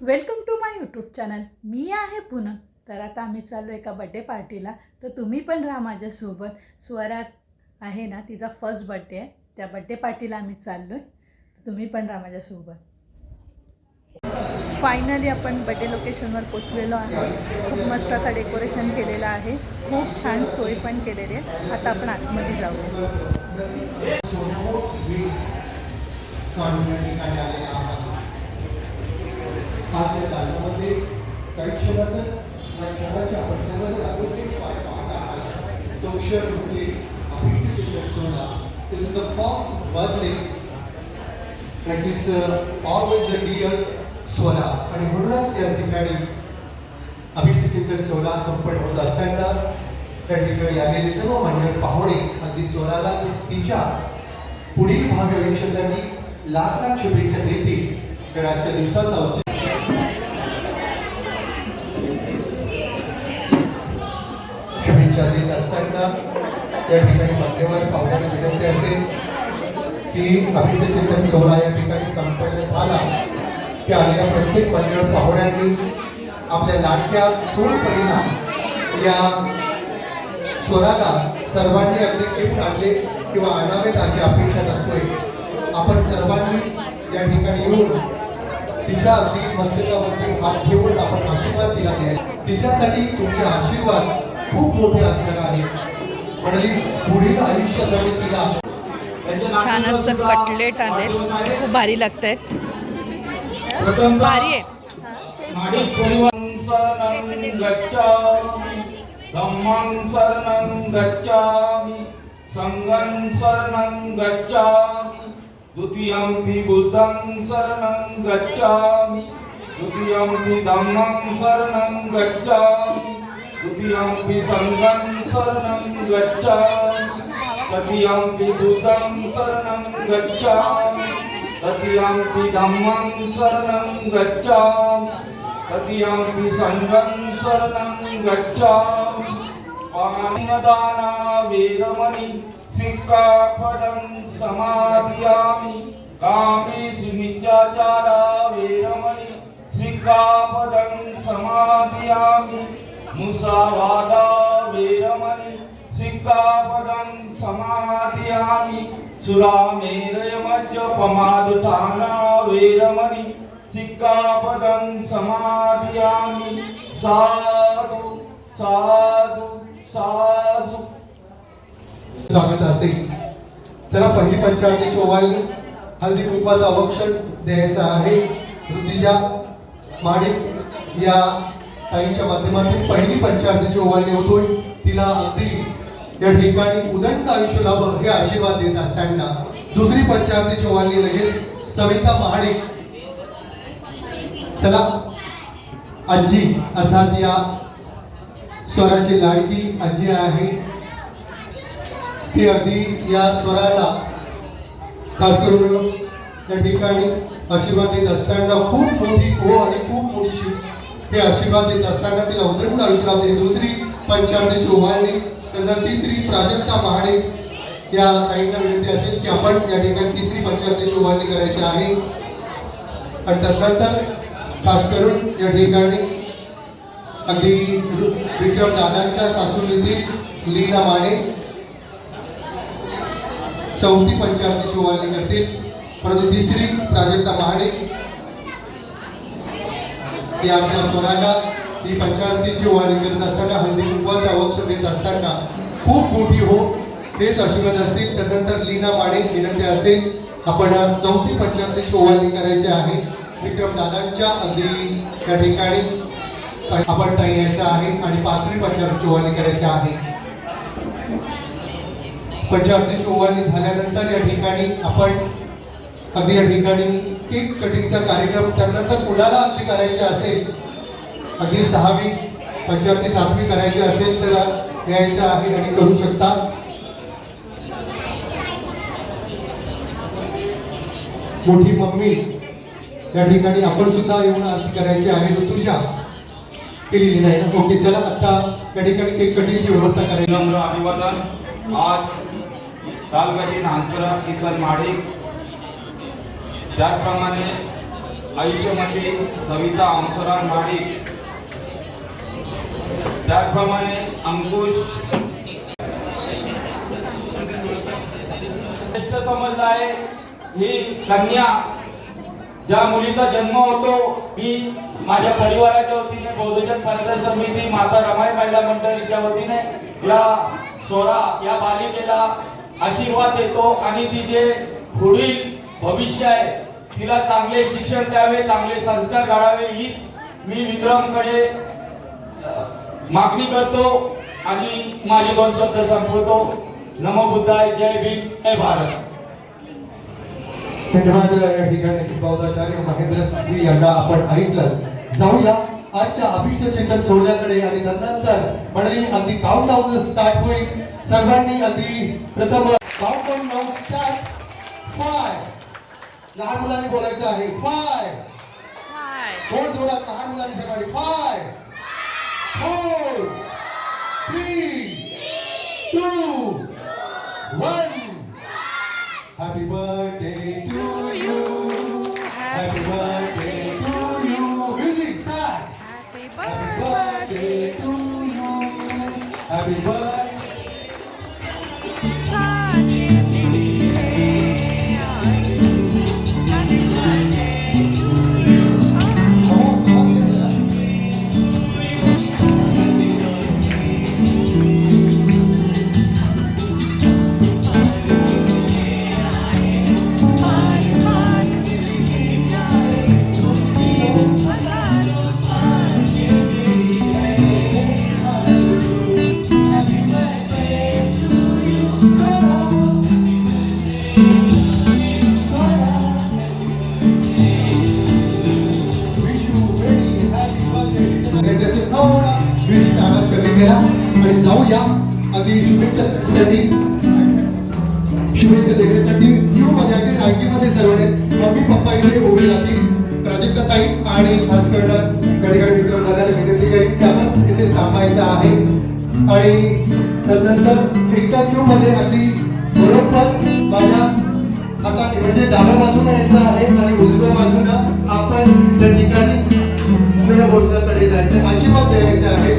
Welcome to my YouTube channel. मी आहे पुनम. तर आता आम्ही चाललो एका बड्डे पार्टीला तर तुम्ही पण राहा माझ्यासोबत. स्वरात आहे ना तिचा फर्स्ट बड्डे आहे. त्या बड्डे पार्टीला आम्ही चाललो आहे तुम्ही पण राहा माझ्यासोबत. फायनली आपण बड्डे लोकेशनवर पोचलेलो आहे खूप मस्त असं डेकोरेशन केलेलं आहे. खूप छान सोय पण केलेली आहे. आता आपण आतमध्ये जाऊ. आज या तालुक्यामध्ये काही क्षणातच या क्षणाची आपण सर्वजण आपुलकीने वाट पाहत आहात. तो क्षण म्हणजे अभिजित चित्रक सोहळा. This is the first birthday that is uh, always Swara आणि म्हणूनच या ठिकाणी अभिजित चिंतन सोहळा संपन्न होत असताना त्या ठिकाणी आलेले सर्व मान्यवर पाहुणे अगदी स्वराला तिच्या पुढील भाव्य आयुष्यासाठी लाख लाख शुभेच्छा देतील तर आजच्या दिवसाचा औचित्य शुभेच्छा असताना या ठिकाणी मान्यवर पाहुण्यांना विनंती असेल की अभिजित चिंतन सोहळा या ठिकाणी संपन्न झाला की आलेल्या प्रत्येक मान्यवर पाहुण्यांनी आपल्या लाडक्या सोडपणीला या स्वराला सर्वांनी अगदी गिफ्ट आणले किंवा आणावेत अशी अपेक्षा नसतोय आपण सर्वांनी या ठिकाणी येऊन तिच्या अगदी मस्तकावरती हात ठेवून आपण आशीर्वाद दिला. आहे तिच्यासाठी तुमचे आशीर्वाद खूप मोठे असणार आहे. म्हणली पुढील आयुष्यासाठी तिला छान असं कटलेट आले खूप भारी लागत आहेत भारी आहे. माडिक शरणं गच्छामि धम्मं शरणं गच्छामि संघं शरणं बुद्धं शरणं गच्छामि द्वितीयंपि धम्मं शरणं गच्छामि द्वितीयंपि सङ्गं शरणं गच्छामि। तृतीयमपि दूतं शरणं गच्छामि। तृतीयमपि धम्मं शरणं गच्छामि। तृतीयमपि सङ्गं शरणं गच्छामि। पाणिनदाना वीरमणि सिक्कापदं समादयामि। कामेषु मिच्छाचारा वीरमणि सिक्कापदं समादयामि। मुसावादा वीरमणि सिक्खापदं समादियामि सुरामेरयमज्जपमादुठाना वीरमणि सिक्कापदं समाधियामि। साधु साधु साधु। स्वागत असेल चला पहिली पंचावरतीची ओवाळणी. हल्दी कुंकवाचं अवक्षण द्यायचं आहे. ऋतिजा माणिक या ताईच्या माध्यमातून पहिली पंचावरतीची ओवाळणी होतोय. तिला अगदी या ठिकाणी उदंड आयुष्य लाभं हे आशीर्वाद देत असताना दुसरी पंचावरतीची ओवाळणी लगेच सविता महाडिक. चला आजी अर्थात या स्वराची लाडकी आजी आहे. ती अगदी या स्वराला खास करून या ठिकाणी आशीर्वाद देत असताना खूप मोठी हो आणि खूप मोठी शिव हे आशीर्वाद देत असताना तिला उदंड आयुष्याला दुसरी पंचावरतीची ओवाळणी त्यानंतर तिसरी प्राजक्ता महाडे या ताईंना विनंती असेल की आपण या ठिकाणी तिसरी पंचावरतीची ओवाळणी करायची आहे. आणि त्यानंतर खास करून या ठिकाणी अगदी विक्रम दादांच्या सासूलीतील लीला माने चौथी पंचावरतीची ओवाळणी करतील. परंतु तिसरी प्राजक्ता महाडे ती आमच्या स्वराला ही पंचावरतीची ओवाळणी करत असताना हळदी कुंकवाचं अवक्ष देत असताना खूप मोठी हो. हेच आशीर्वाद असतील. त्यानंतर लीना माडे विनंती असेल आपण चौथी पंचावरतीची ओवाळणी करायची आहे. विक्रम दादांच्या अगदी त्या ठिकाणी आपण ताई यायचं आहे आणि पाचवी पंचावरतीची ओवाळणी करायची आहे. पंचावरतीची ओवाळणी झाल्यानंतर या ठिकाणी आपण अगदी या ठिकाणी केक कटिंगचा कार्यक्रम त्यानंतर मुलाला अगदी करायचे असेल? अगदी सहावी पंचावरती सातवी करायची असेल तर यायचं आहे आणि करू शकता. मोठी मम्मी या ठिकाणी आपण सुद्धा येऊन आरती करायची आहे. ऋतुजा केलेली नाही ना? ओके चला आता या ठिकाणी केक कटिंगची व्यवस्था करायची. अभिवादन. आज तालुक्यातील हांसरा किसन माडे त्याचप्रमाणे आयुष्यमध्ये सविता अंशराम महाडिक त्याचप्रमाणे अंकुश समजलं आहे ही कन्या ज्या मुलीचा जन्म होतो मी माझ्या परिवाराच्या वतीने बौद्धजन पंचायत समिती माता रमाई महिला मंडळीच्या वतीने या सोहळा या बालिकेला आशीर्वाद देतो आणि तिचे पुढील भविष्य आहे. तिला चांगले शिक्षण द्यावे चांगले संस्कार घडावे हीच मी विक्रमकडे मागणी करतो आणि माझे दोन शब्द संपवतो. नमो बुद्धाय जय भीम जय भारत. धन्यवाद या ठिकाणी बौद्धाचार्य महेंद्र संधी यांना आपण ऐकलं. जाऊया. आजच्या अभिष्ट चिंतन सोहळ्याकडे आणि त्यानंतर मंडळी अगदी काउंट डाऊन स्टार्ट होईल. सर्वांनी अगदी प्रथम काउंट डाऊन स्टार्ट फाय लहान मुलांनी बोलायचं आहे. फाय कोण जोरात लहान मुलांनी सर्वांनी five four three two one Happy birthday. Mummy papa इथे राहतील प्राजक्ता ताई आणि खास करून गडगड विक्रम दादाला विनंती करीन की आपण तिथे थांबायचं आहे. आणि त्यानंतर एका क्यू मध्ये अगदी बरोबर बाबा आता म्हणजे डाव्या बाजूला यायचं आहे आणि उजव्या बाजूला आपण त्या ठिकाणी बोलण्याकडे जायचं आशीर्वाद द्यायचे आहे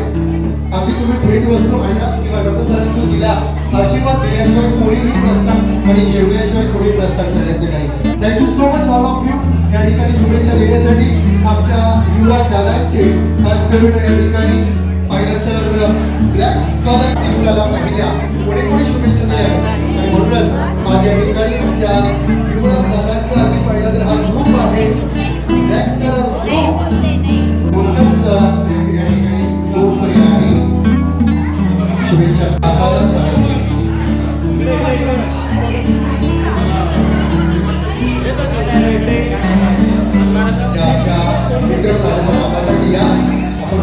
अगदी तुम्ही भेट वस्तू आणा किंवा नको परंतु दिला. आशीर्वाद दिल्याशिवाय कोणीही प्रस्थान आणि जेवल्याशिवाय कोणी प्रस्थान करायचे नाही. Thank you so much all of you या ठिकाणी शुभेच्छा देण्यासाठी आमच्या युवा दादांचे खास करून या ठिकाणी पाहिलं तर ब्लॅक कलर दिवसाला पहिल्या.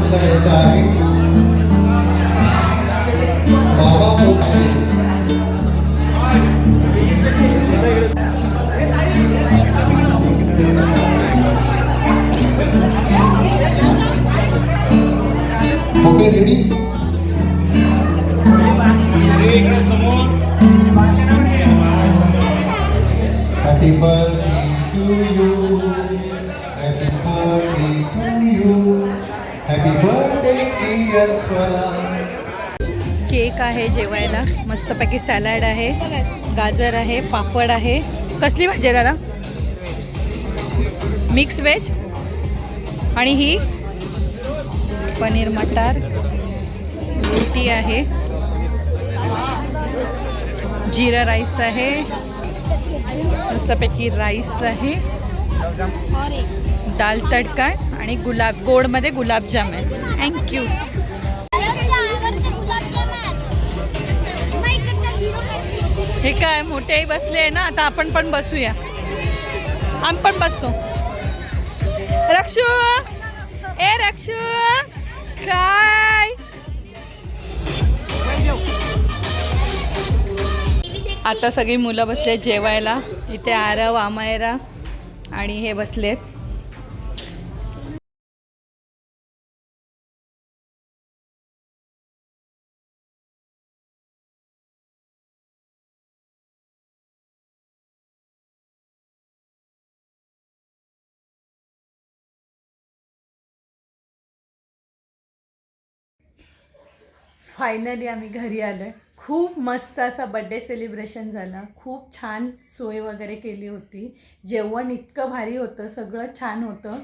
आपण सुद्धा यायचं आहे बाबा खूप आहे okay ready Happy birthday cake आहे जेवायला. मस्तपैकी सॅलड आहे गाजर आहे पापड आहे. कसली भाजी दादा? मिक्स व्हेज आणि ही पनीर मटार. रोटी आहे. जिरा राईस आहे. मस्तपैकी राईस आहे. दाल तडका आणि गुलाब गोडमध्ये गुलाबजाम आहे. थँक्यू हे काय मोठेही बसले आहे ना? आता आपण पण बसूया. आम्ही पण बसू. रक्षू! ए रक्षू! काय? आता सगळी मुलं बसले जेवायला. इथे आरव आमायरा आणि हे बसलेत. फायनली आम्ही घरी आलो आहे खूप मस्त असा बड्डे सेलिब्रेशन झालं. खूप छान सोय वगैरे केली होती. जेवण इतकं भारी होतं सगळं छान होतं.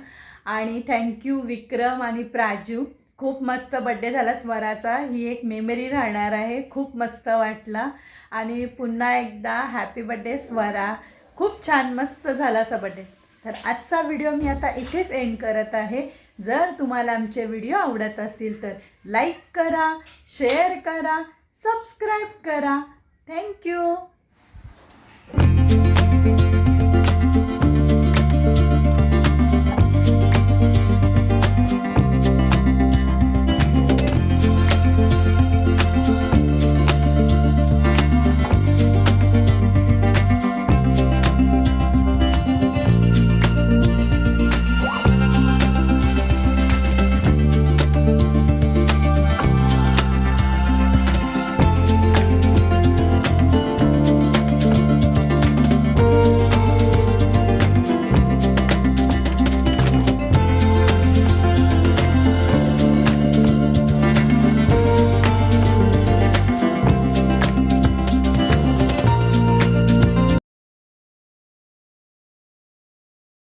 आणि थँक्यू विक्रम आणि प्राजू. खूप मस्त बड्डे झाला स्वराचा. ही एक मेमरी राहणार आहे. खूप मस्त वाटला. आणि पुन्हा एकदा हॅपी बड्डे स्वरा. खूप छान मस्त झाला असा बड्डे तर आजचा व्हिडिओ मी आता इथेच एंड करत आहे. जर तुम्हाला आमचे व्हिडिओ आवडत असतील तर लाईक करा शेअर करा सबस्क्राईब करा. थँक्यू